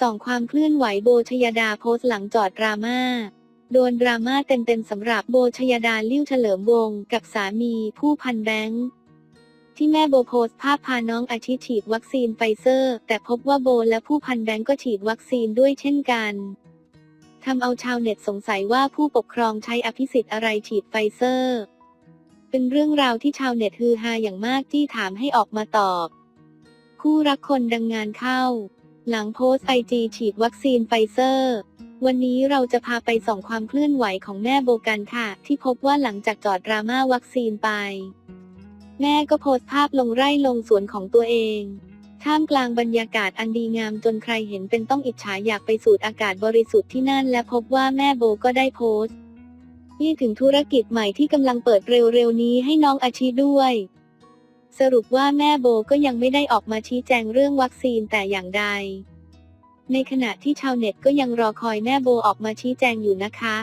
ส่องความเคลื่อนไหวโบชยดาโพสต์หลังจอดดราม่า โดนดราม่าเต็มๆสำหรับโบชยดาลิ้วเฉลิมวงกับสามีผู้พันแบงค์ที่แม่โบโพสต์ภาพพาน้องอาทิฉีดวัคซีนไฟเซอร์ แต่พบว่าโบและผู้พันแบงก์ก็ฉีดวัคซีนด้วยเช่นกันทำเอาชาวเน็ตสงสัยว่าผู้ปกครองใช้อภิสิทธิ์อะไรฉีดไฟเซอร์ เป็นเรื่องราวที่ชาวเน็ตฮือฮาอย่างมากที่ถามให้ออกมาตอบ คู่รักคนดังงานเข้า หลังโพสต์ไอจีฉีดวัคซีนไฟเซอร์ วันนี้เราจะพาไปส่องความเคลื่อนไหวของแม่โบกันค่ะ ที่พบว่าหลังจากจอดดราม่าวัคซีนไป แม่ก็โพสต์ภาพลงไร่ลงสวนของตัวเอง ท่ามกลางบรรยากาศอันดีงามจนใครเห็นเป็นต้องอิจฉาอยากไปสูดอากาศบริสุทธิ์ที่นั่น และพบว่าแม่โบก็ได้โพสต์นี่ถึงธุรกิจใหม่ที่กำลังเปิดเร็วๆนี้ให้น้องอาชีด้วย สรุปว่าแม่โบก็ยังไม่ได้ออกมาชี้แจงเรื่องวัคซีนแต่อย่างใด ในขณะที่ชาวเน็ตก็ยังรอคอยแม่โบออกมาชี้แจงอยู่นะคะ